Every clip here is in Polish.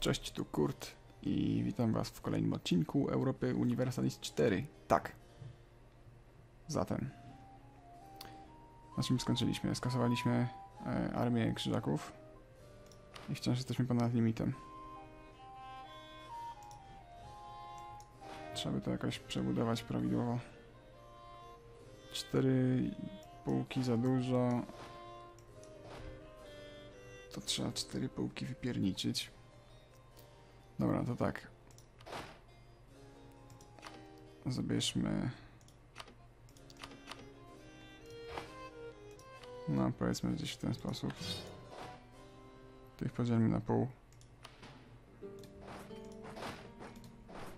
Cześć, tu Kurt i witam Was w kolejnym odcinku Europy Universalis 4. Tak. Zatem. Na czym skończyliśmy? Skasowaliśmy e, armię krzyżaków i wciąż jesteśmy ponad limitem. Trzeba by to jakoś przebudować prawidłowo. Cztery półki za dużo. To trzeba cztery półki wypierniczyć. Dobra, to tak. Zabierzmy. No, powiedzmy gdzieś w ten sposób. Tych podzielmy na pół.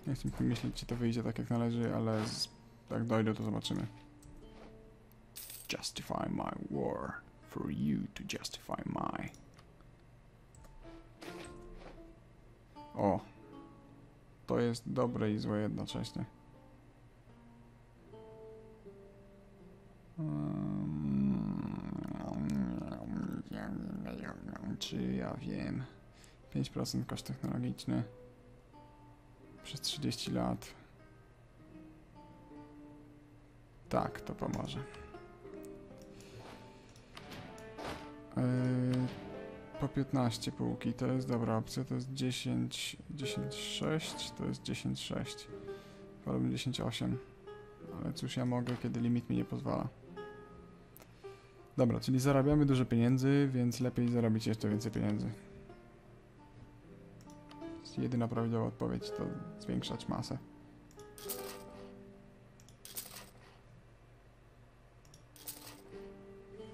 Nie chcę myśleć, czy to wyjdzie tak jak należy, ale jak dojdę, to zobaczymy. Justify my war for you to justify my. O. To jest dobre i złe jednocześnie. Mm, Czy ja wiem? 5% koszt technologiczny przez 30 lat. Tak, to pomoże. Yy, po 15 półki, to jest dobra opcja, to jest 10, 10, 6, to jest 10, 6. Wolałbym 10, 8. Ale cóż ja mogę, kiedy limit mi nie pozwala. Dobra, czyli zarabiamy dużo pieniędzy, więc lepiej zarobić jeszcze więcej pieniędzy. Jedyna prawidłowa odpowiedź, to zwiększać masę.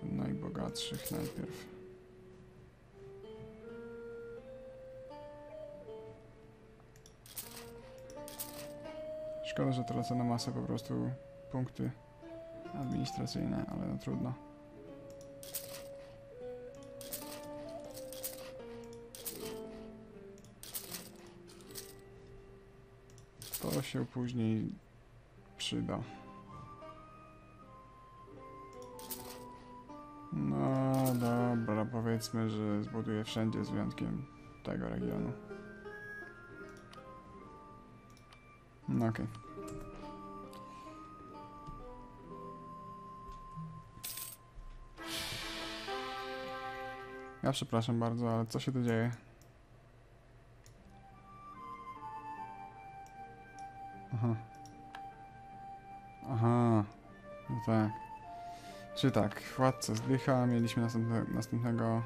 Najbogatszych najpierw. Szkoda, że tracę na masę po prostu punkty administracyjne, ale no trudno. To się później przyda. No dobra, powiedzmy, że zbuduję wszędzie z wyjątkiem tego regionu. No okej. Ja przepraszam bardzo, ale co się tu dzieje? Aha. Aha. No tak. Czy tak, władca zdycha, mieliśmy następne, następnego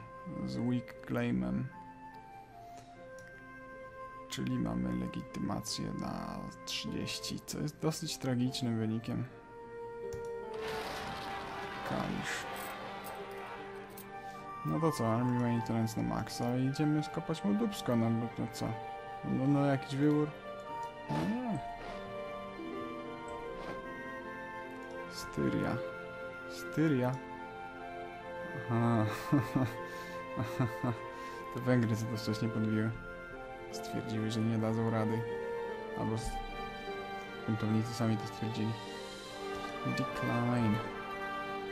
z weak claimem. Czyli mamy legitymację na 30, co jest dosyć tragicznym wynikiem. Kalisz. No to co, Army Maintenance na maksa i idziemy skopać mu dubsko, no bo to co? No, no jakiś wybór? No nie. Styria. Styria? Aha. to Węgry co to wcześniej podbiły. Stwierdziły, że nie dadzą rady. Albo buntownicy sami to stwierdzili. Decline.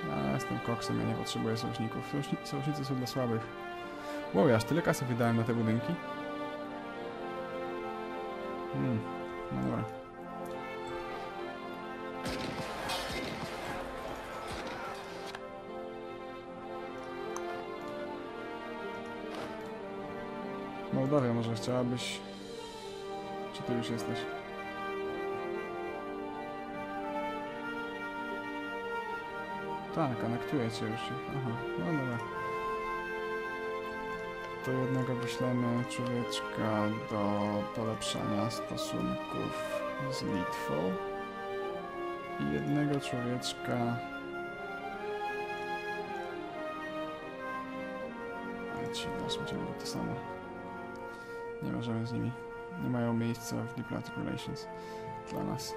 Ja jestem koksem, ja nie potrzebuję sojuszników. Sojuszni sojusznicy są dla słabych. Wow, aż tyle kasy wydałem na te budynki. Hmm, no dobra. Mołdawia, może chciałabyś... Czy ty już jesteś? Tak, anektuję cię już. Aha, no dobra. To jednego wyślemy człowieczka do polepszania stosunków z Litwą. I jednego człowieczka... A ci też będziemy to samo. Nie możemy z nimi. Nie mają miejsca w Diplomatic Relations dla nas.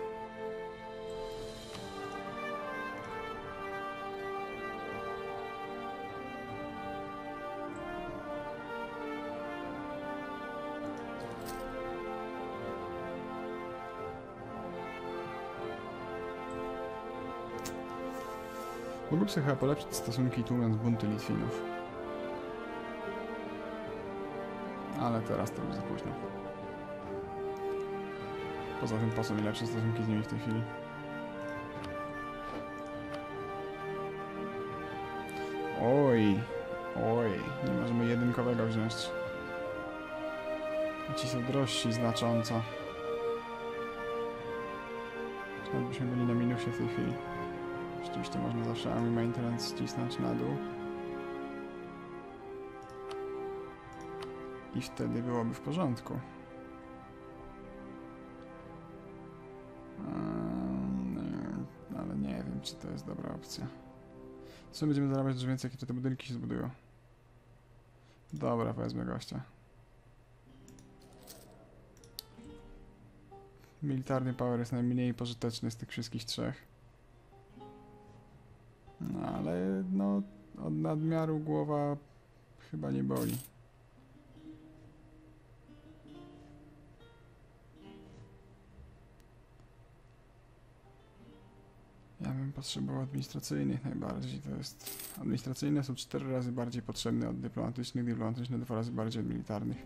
Sobie chyba polepszyć stosunki tłumiąc bunty Litwinów. Ale teraz to już za późno. Poza tym po co mi lepsze stosunki z nimi w tej chwili? Oj, oj, nie możemy jedynkowego wziąć. Ci są drożsi znacząco. Nawet byśmy byli na minusie w tej chwili. Rzeczywiście można zawsze Army Maintenance ścisnąć na dół. I wtedy byłoby w porządku. Ehm, Ale nie wiem, czy to jest dobra opcja. Co będziemy zarabiać dużo więcej, jakie te budynki się zbudują? Dobra, wezmę gościa. Militarny power jest najmniej pożyteczny z tych wszystkich trzech. Ale no od nadmiaru głowa chyba nie boli. Ja bym potrzebował administracyjnych najbardziej. To jest. Administracyjne są cztery razy bardziej potrzebne od dyplomatycznych, dyplomatyczne dwa razy bardziej od militarnych.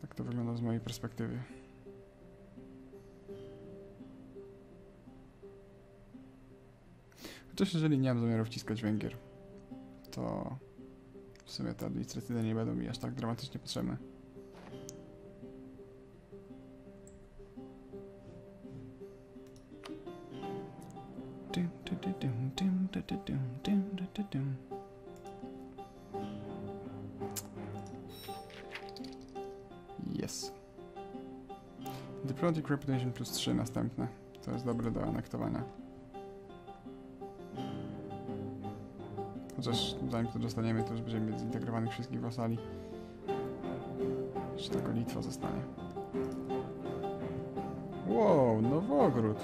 Tak to wygląda z mojej perspektywy. Chociaż jeżeli nie mam zamiaru wciskać Węgier, to w sumie te administracyjne nie będą mi aż tak dramatycznie potrzebne. Yes. Diplomatic Reputation plus 3 następne. To jest dobre do anektowania. Chociaż zanim to dostaniemy, to już będziemy mieć zintegrowanych wszystkich wasali. Jeszcze tylko Litwa zostanie. Wow, Nowogród.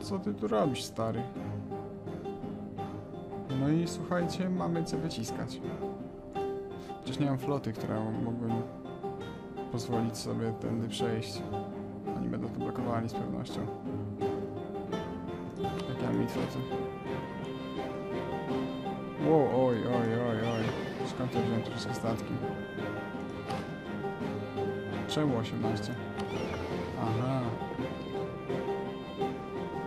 Co ty tu robisz, stary? No i słuchajcie, mamy co wyciskać. Chociaż nie mam floty, która mógłbym pozwolić sobie tędy przejść. Oni będą to blokowali z pewnością. Jak ja mam floty? Wow, oj, oj, oj, oj. Skąd ja wziąłem wszystkie statki? Czemu 18? Aha.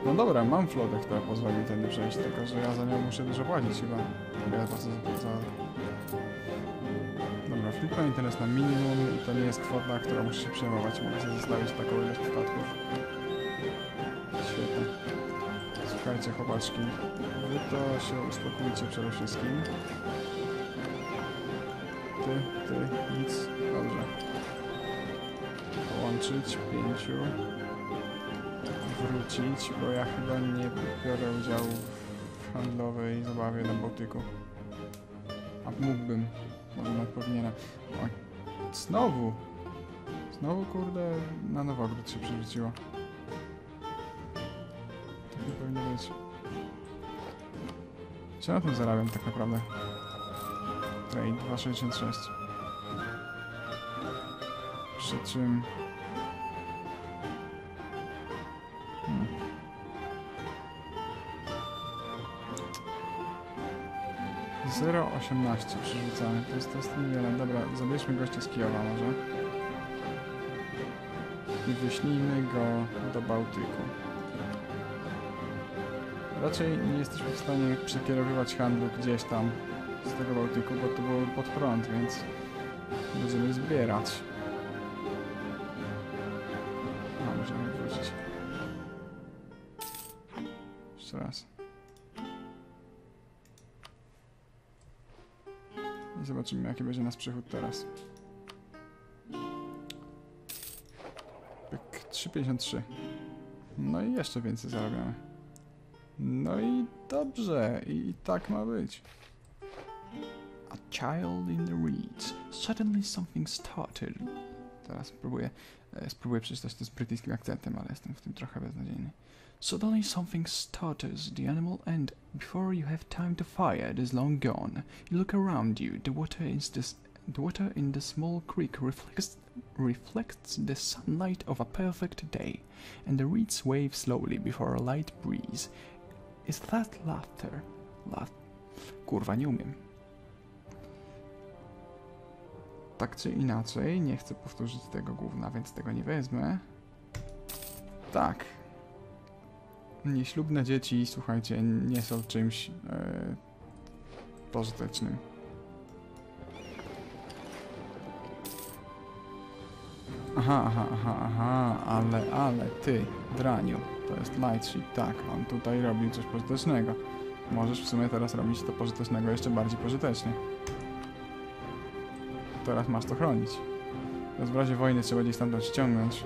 No dobra, mam flotę, która pozwoli tędy przejść, tylko że ja za nią muszę dużo płacić chyba. Ja płacę za... Dobra, flip internet na minimum i to nie jest kwota, którą muszę się przejmować. Mogę sobie zostawić taką ilość statków. Słuchajcie, chłopaczki, wy to się uspokójcie przede wszystkim. Ty, ty, nic. Dobrze. Połączyć pięciu. Wrócić, bo ja chyba nie biorę udziału w handlowej zabawie na Bałtyku. A mógłbym. Może nawet powinienem. Znowu! Znowu, kurde, na Nowogród się przerzuciło. Co na tym zarabiam tak naprawdę? Trade 266. Przy czym... Hmm. Zero osiemnaście przerzucamy. To jest, to jest niewiele. Dobra, zabierzmy gościa z Kijowa może. I wyślijmy go do Bałtyku. Raczej nie jesteśmy w stanie przekierowywać handlu gdzieś tam z tego Bałtyku, bo to było pod prąd, więc będziemy zbierać. A, możemy wrócić. Jeszcze raz. I zobaczymy, jaki będzie nasz przychód teraz. Pyk, 3,53. No i jeszcze więcej zarabiamy. No i dobrze, i, tak ma być. A child in the reeds. Suddenly something started. Teraz spróbuję, spróbuję przeczytać to z brytyjskim akcentem, ale jestem w tym trochę beznadziejny. Suddenly something stutters the animal and before you have time to fire it is long gone. You look around you, the water is this the water in the small creek reflects reflects the sunlight of a perfect day, and the reeds wave slowly before a light breeze. Is that laughter? La... Kurwa, nie umiem. tak czy inaczej, nie chcę powtórzyć tego gówna, więc tego nie wezmę. Tak. Nieślubne dzieci, słuchajcie, nie są czymś e, pożytecznym. Aha, aha, aha, aha, ale, ale ty, Draniu, to jest Light Sheep, tak, on tutaj robił coś pożytecznego. Możesz w sumie teraz robić to pożytecznego jeszcze bardziej pożytecznie. Teraz masz to chronić. Teraz w razie wojny trzeba gdzieś stamtąd ściągnąć.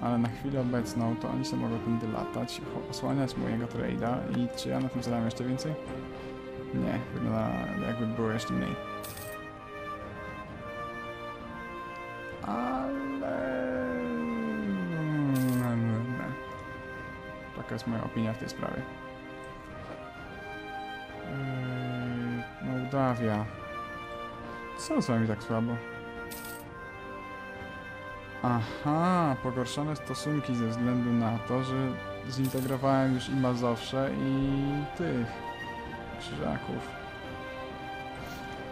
Ale na chwilę obecną to oni sobie mogą tędy latać, osłaniać mojego trade'a i czy ja na tym zarabiam jeszcze więcej? Nie, wygląda jakby było jeszcze mniej. Jest moja opinia w tej sprawie. Yy, Mołdawia. Co z wami tak słabo? Aha, pogorszone stosunki ze względu na to, że zintegrowałem już i Mazowsze i tych krzyżaków.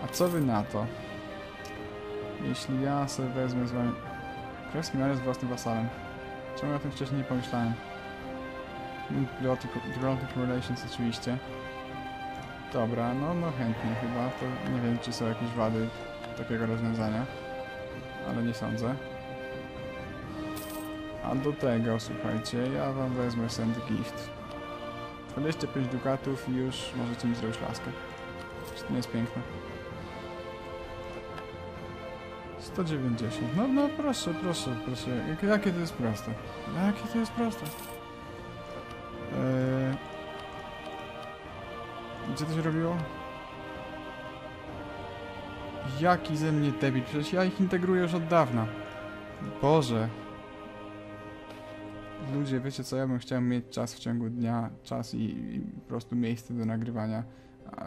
A co wy na to? Jeśli ja sobie wezmę z wami... Królewski jest własnym wasalem. Czemu ja o tym wcześniej nie pomyślałem? Diplomatic, Relations oczywiście. Dobra, no, no chętnie chyba. To nie wiem, czy są jakieś wady takiego rozwiązania. Ale nie sądzę. A do tego, słuchajcie, ja wam wezmę send gift. 25 dukatów i już możecie mi zrobić laskę. Czy to nie jest piękne? 190. No, no proszę, proszę, proszę. Jak, jakie to jest proste? Jakie to jest proste? Gdzie to się robiło? Jaki ze mnie debil? Przecież ja ich integruję już od dawna. Boże. Ludzie, wiecie co, ja bym chciał mieć czas w ciągu dnia, czas i, i po prostu miejsce do nagrywania,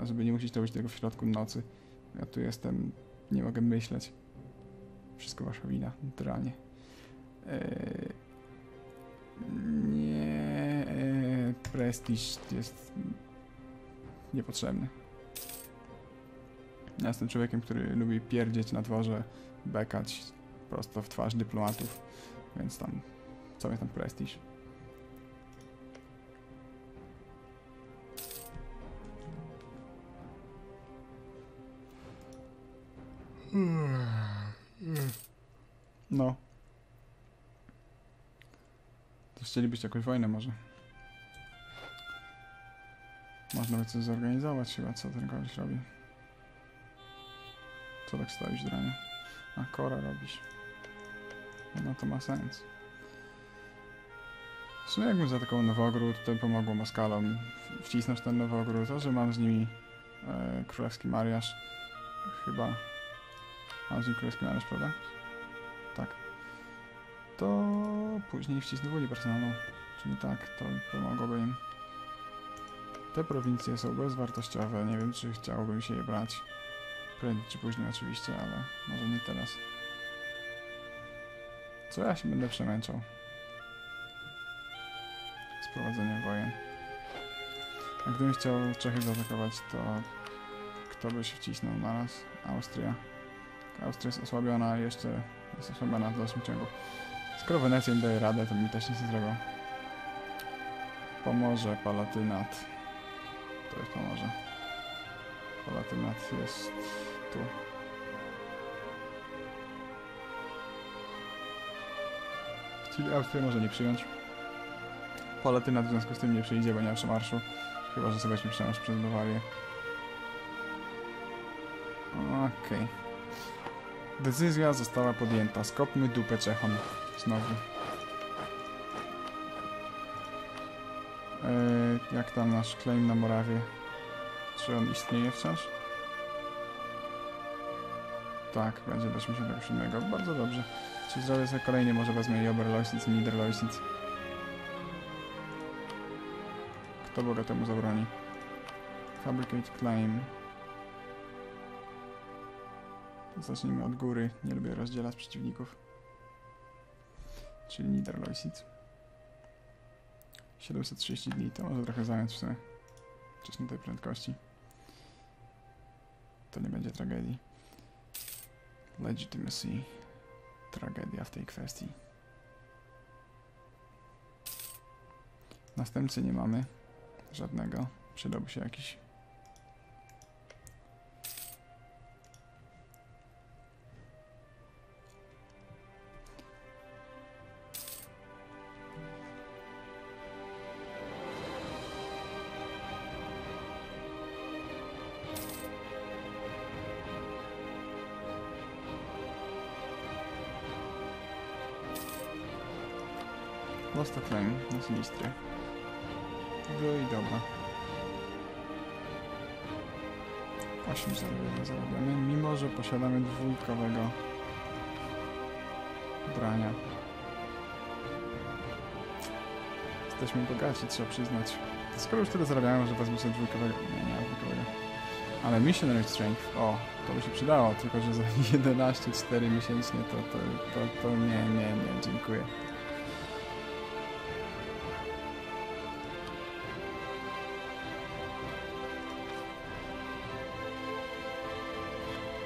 żeby nie musieć robić tego w środku nocy. Ja tu jestem, nie mogę myśleć. Wszystko wasza wina, naturalnie. Eee, nie, eee, prestiż jest niepotrzebny. Ja jestem człowiekiem, który lubi pierdzieć na dworze, bekać prosto w twarz dyplomatów, więc tam, co jest tam prestiż. No. To chcielibyście jakąś wojnę może? Można by coś zorganizować chyba, co ten koleś robi. Co tak stoisz, dranie? A, Kora robisz. No to ma sens. W sumie jakbym zaatakował Nowogród, to pomogło Moskalom w- wcisnąć ten Nowogród, a że mam z nimi e, królewski mariaż, chyba... Mam z nim królewski mariaż, prawda? Tak. To później wcisnę w Unię personalną. Czyli tak, to pomogłoby im. Te prowincje są bezwartościowe, nie wiem czy chciałoby mi się je brać. Prędzej czy później oczywiście, ale może nie teraz. Co ja się będę przemęczał? Z prowadzeniem wojen. A gdybym chciał Czechy zaatakować, to kto by się wcisnął na nas? Austria. Austria jest osłabiona, jeszcze jest osłabiona w dalszym ciągu. Skoro Wenecja im daje radę, to mi też nic nie zrobią. Pomorze, Palatynat. To jest Pomorze. Palatynat jest tu. Czyli Austria może nie przyjąć. Palatynat w związku z tym nie przyjdzie, bo nie ma przemarszu. Chyba, że sobie weźmie przemarsz przez Bawarię. Okej. Decyzja została podjęta. Skopmy dupę Czechom. Znowu. Jak tam nasz claim na Morawie? Czy on istnieje wciąż? Tak, będzie do 87. Bardzo dobrze. Czyli zrobię sobie kolejny, może wezmę i Oberleusitz i Niederleusitz. Kto Boga temu zabroni? Fabricate claim. Zacznijmy od góry. Nie lubię rozdzielać przeciwników. Czyli Niederleusitz. 730 dni, to może trochę zająć w sumie. Wcześniej tej prędkości. To nie będzie tragedii. Legitimacy. Tragedia w tej kwestii. Następcy nie mamy. Żadnego. Przydałby się jakiś. Sinistry. No i dobra. 8 zarabiamy, zarabiamy, mimo że posiadamy dwójkowego brania. Jesteśmy bogaci, trzeba przyznać. Skoro już tyle zarabiamy, może wezmę sobie dwójkowego. Nie, nie, dwójkowego. Ale Missionary Strength, o, to by się przydało, tylko że za 11,4 miesięcznie to, to, to, to nie, nie, nie, dziękuję.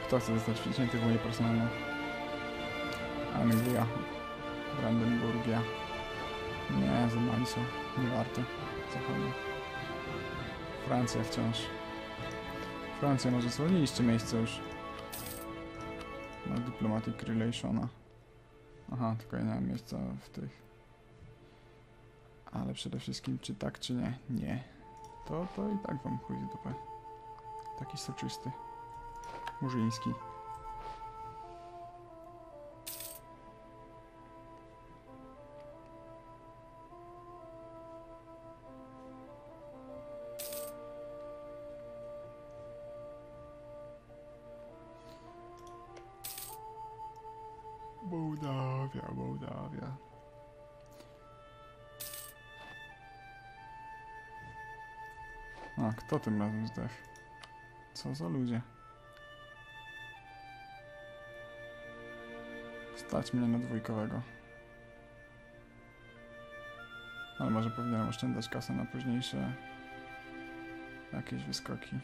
Kto chce zostać wciśnięty w moje personalne? Anglia, Brandenburgia. Nie, za są. Nie warto. Zachodnie. Francja wciąż. Francja może zwolniliście miejsce już. Na Diplomatic Relationa. Aha, tylko ja nie mam miejsca w tych. Ale przede wszystkim, czy tak, czy nie? Nie. To, to i tak wam pójdzie dupę. Taki soczysty. Murzyński. Mołdawia, Mołdawia. A, kto tym razem zdech? Co za ludzie? Stać mnie na dwójkowego. Ale może powinienem oszczędzać kasę na późniejsze jakieś wyskoki.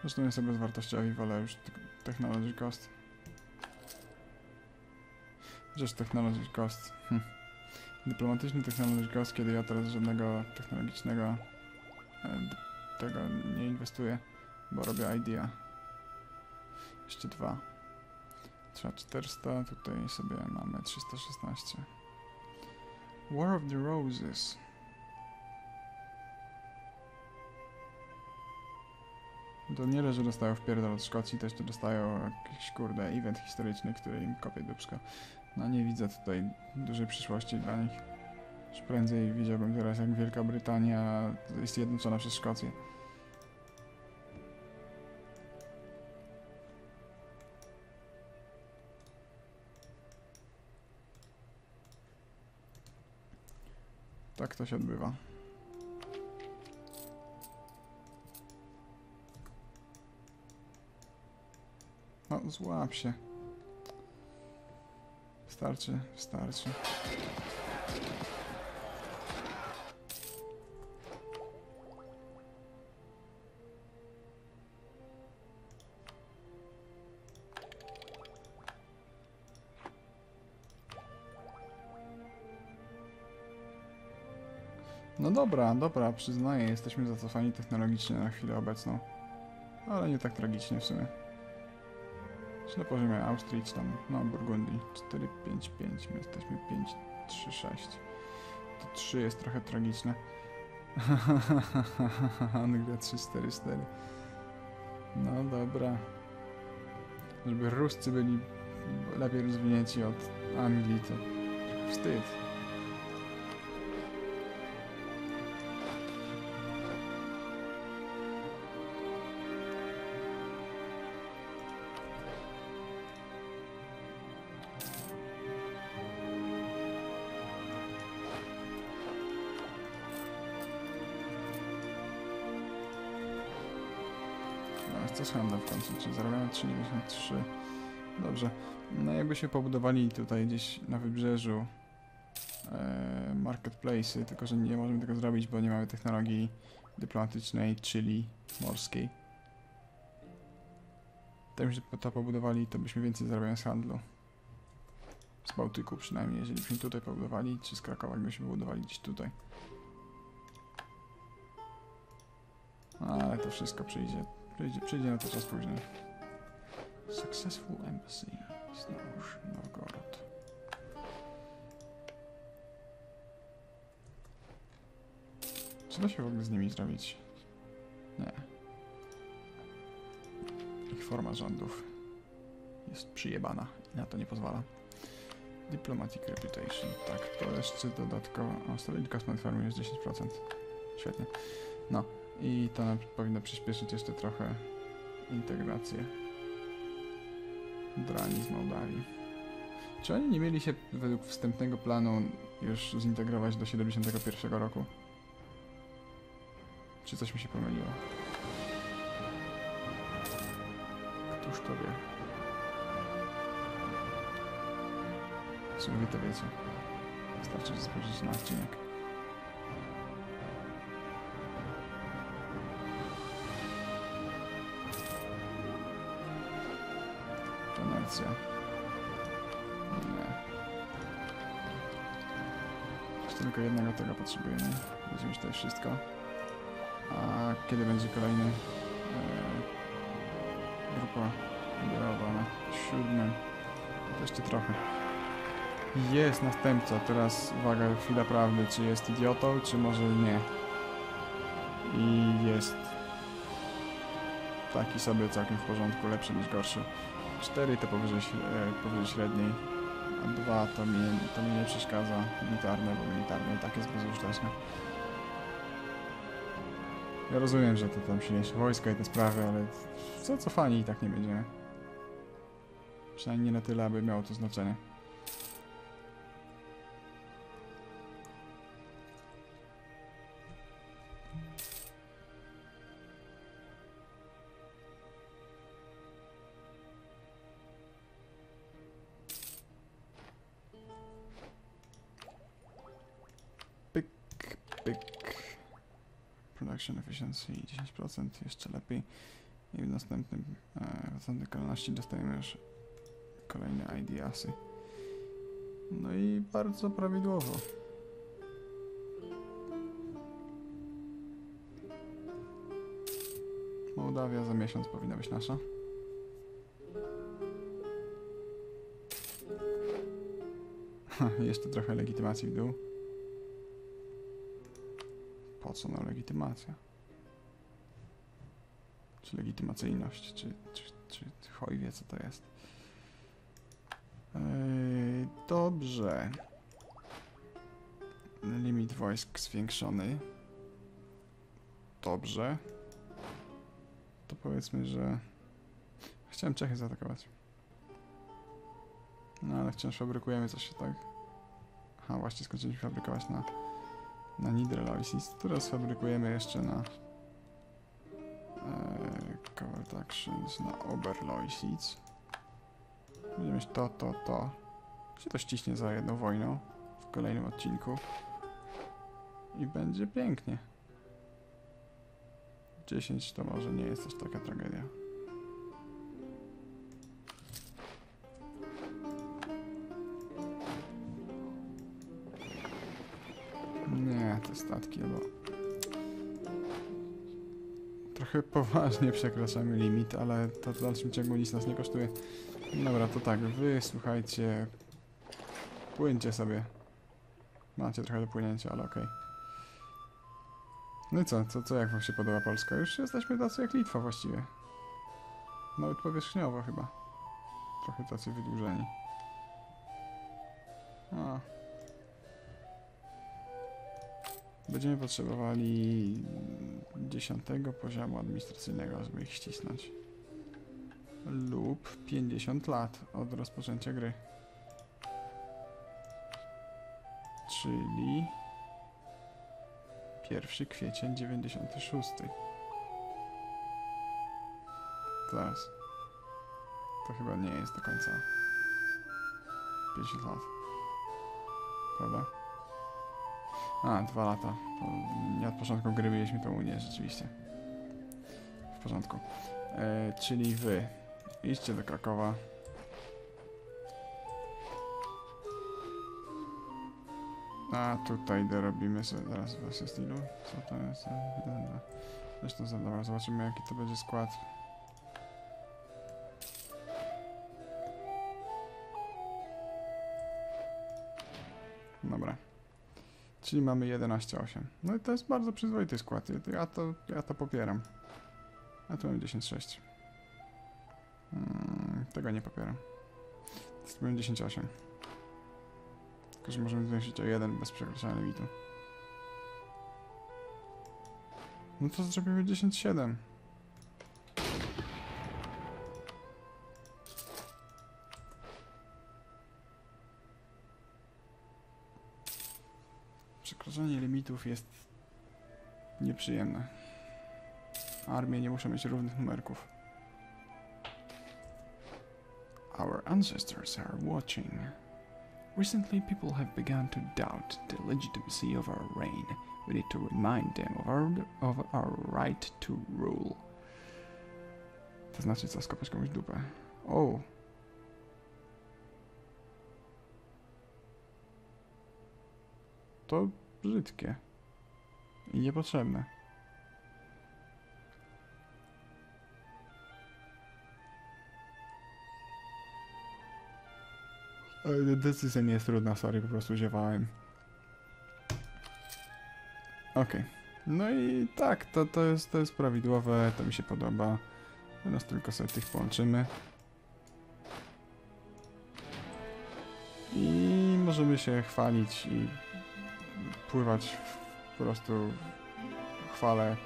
Zresztą jest sobie bezwartościowi, wolę już te- technology cost. Chociaż technology cost. Hm. Dyplomatyczny technology cost, kiedy ja teraz żadnego technologicznego e, tego nie inwestuję, bo robię idea. Jeszcze dwa. Trzeba 400, tutaj sobie mamy 316. War of the Roses. To nie dość, że dostają wpierdol od Szkocji, też to dostają jakiś kurde event historyczny, który im kopie dupsko. No nie widzę tutaj dużej przyszłości dla nich. Już prędzej widziałbym teraz jak Wielka Brytania jest zjednoczona przez Szkocję. Tak to się odbywa. No, złap się. Starczy, starczy. Dobra, dobra, przyznaję, jesteśmy zacofani technologicznie na chwilę obecną. Ale nie tak tragicznie w sumie. Czy na poziomie Austrii, czy tam, no, Burgundii. 4, 5, 5, my jesteśmy 5, 3, 6. To 3 jest trochę tragiczne. Anglia 3, 4, 4. No dobra. Żeby Ruscy byli lepiej rozwinięci od Anglii, to wstyd. No, z handlem w końcu? Czy zarabiamy 3,93? Dobrze. No jakbyśmy pobudowali tutaj gdzieś na wybrzeżu e, marketplace'y, tylko że nie możemy tego zrobić, bo nie mamy technologii dyplomatycznej, czyli morskiej. Gdybyśmy to pobudowali, to byśmy więcej zarabiali z handlu. Z Bałtyku przynajmniej, jeżeli byśmy tutaj pobudowali, czy z Krakowa, gdybyśmy pobudowali gdzieś tutaj. Ale to wszystko przyjdzie, przyjdzie na to czas później. Successful Embassy. Znowuż Nowgorod. Czy da się w ogóle z nimi zrobić? Nie. Ich forma rządów jest przyjebana i na to nie pozwala. Diplomatic Reputation. Tak, to jeszcze dodatkowo... O, Stability Cost Farming jest 10%. Świetnie. No i to nam powinno przyspieszyć jeszcze trochę integrację Drani z Mołdawii. Czy oni nie mieli się według wstępnego planu już zintegrować do 71 roku? Czy coś mi się pomyliło? Któż to wie? W sumie wy to wiecie. Wystarczy, że spojrzycie na odcinek. Wenecja. Nie. Tylko jednego tego potrzebujemy. Już tutaj wszystko. A kiedy będzie kolejny e, grupa liderowa na siódmym? Jeszcze trochę. Jest następca. Teraz uwaga, chwila prawdy. Czy jest idiotą, czy może nie? I jest taki sobie całkiem w porządku, lepszy niż gorszy. 4 to powyżej, e, powyżej średniej, a 2 to mi, to mi nie przeszkadza militarne, bo militarne i tak jest bezużyteczne. Ja rozumiem, że to tam silniejsze wojska i te sprawy, ale co cofani i tak nie będziemy. Przynajmniej nie na tyle, aby miało to znaczenie. Production efficiency 10%, jeszcze lepiej. I w następnym, e, w następnej kolejności dostajemy już kolejne IDASy. No i bardzo prawidłowo. Mołdawia za miesiąc powinna być nasza. Jeszcze trochę legitymacji w dół. Po co nam legitymacja? Czy legitymacyjność, czy, czy, czy, czy chuj wie co to jest. Yy, dobrze. Limit wojsk zwiększony. Dobrze. To powiedzmy, że... Chciałem Czechy zaatakować. No ale wciąż fabrykujemy coś tak. Aha, właśnie skończyliśmy fabrykować na na Niederloisis. Teraz fabrykujemy jeszcze na e, Covert Actions na Oberloisis. Będziemy mieć to, to, to. Się to ściśnie za jedną wojną w kolejnym odcinku. I będzie pięknie. 10 to może nie jest aż taka tragedia. Te statki, bo trochę poważnie przekraczamy limit, ale to w dalszym ciągu nic nas nie kosztuje. Dobra, to tak, wy słuchajcie, płyńcie sobie. Macie trochę do płynięcia, ale okej. No i co, co, co jak wam się podoba Polska? Już jesteśmy tacy jak Litwa właściwie. Nawet powierzchniowo chyba. Trochę tacy wydłużeni. A, Będziemy potrzebowali 10 poziomu administracyjnego, żeby ich ścisnąć. Lub 50 lat od rozpoczęcia gry. Czyli 1 kwiecień 96. Zaraz. To chyba nie jest do końca 50 lat. Prawda? A, dwa lata. Nie od początku gry mieliśmy tą unię, rzeczywiście. W porządku. E, czyli wy. Idźcie do Krakowa. A tutaj dorobimy sobie zaraz właśnie stylu. Co to jest? Dwa. Zresztą dobra, zobaczymy jaki to będzie skład. Dobra. Czyli mamy 11,8. No i to jest bardzo przyzwoity skład. Ja- to, ja to popieram. A tu mam 10,6. Mm, tego nie popieram. Spróbujemy 10,8. Tylko, że możemy zwiększyć o 1 bez przekroczenia limitu. No to zrobimy 10,7. Przekroczenie limitów jest nieprzyjemne. Armie nie muszą mieć równych numerków. Our ancestors are watching. Recently, people have begun to doubt the legitimacy of our reign. We need to remind them of our, of our right to rule. To znaczy co, skopać komuś dupę. O! To brzydkie. I niepotrzebne. Decyzja nie jest trudna, sorry, po prostu ziewałem. Okej. No i tak, to, to, jest, to jest prawidłowe, to mi się podoba. Teraz tylko sobie tych połączymy. I możemy się chwalić i pływać po prostu chwale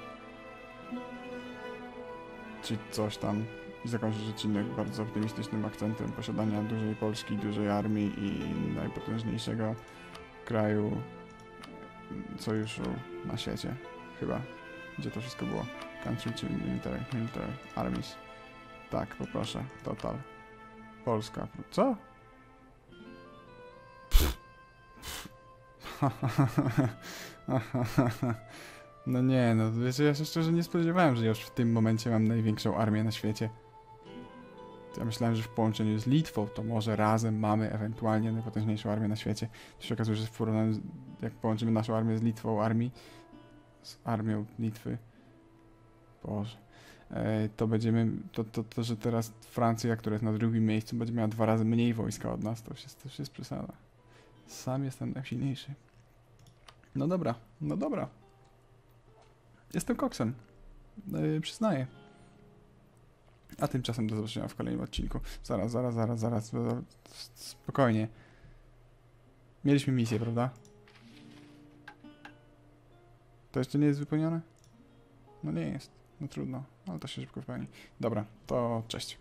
czy coś tam i zakończyć odcinek bardzo optymistycznym akcentem posiadania dużej Polski, dużej armii i najpotężniejszego kraju mm, sojuszu na świecie. Chyba. Gdzie to wszystko było? Country czy military? Military. Armies. Tak, poproszę. Total. Polska. Co? No nie, no wiecie, ja się szczerze nie spodziewałem, że już w tym momencie mam największą armię na świecie. Ja myślałem, że w połączeniu z Litwą to może razem mamy ewentualnie najpotężniejszą armię na świecie. To się okazuje, że w porównaniu, z, jak połączymy naszą armię z Litwą armii, z armią Litwy, Boże, e, to będziemy, to, to, to, że teraz Francja, która jest na drugim miejscu, będzie miała dwa razy mniej wojska od nas, to już jest, to już jest przesada. Sam jestem najsilniejszy. No dobra, no dobra. Jestem koksem. Yy, przyznaję. A tymczasem do zobaczenia w kolejnym odcinku. Zaraz, zaraz, zaraz, zaraz. Spokojnie. Mieliśmy misję, prawda? To jeszcze nie jest wypełnione? No nie jest. No trudno, ale to się szybko wypełni. Dobra, to cześć.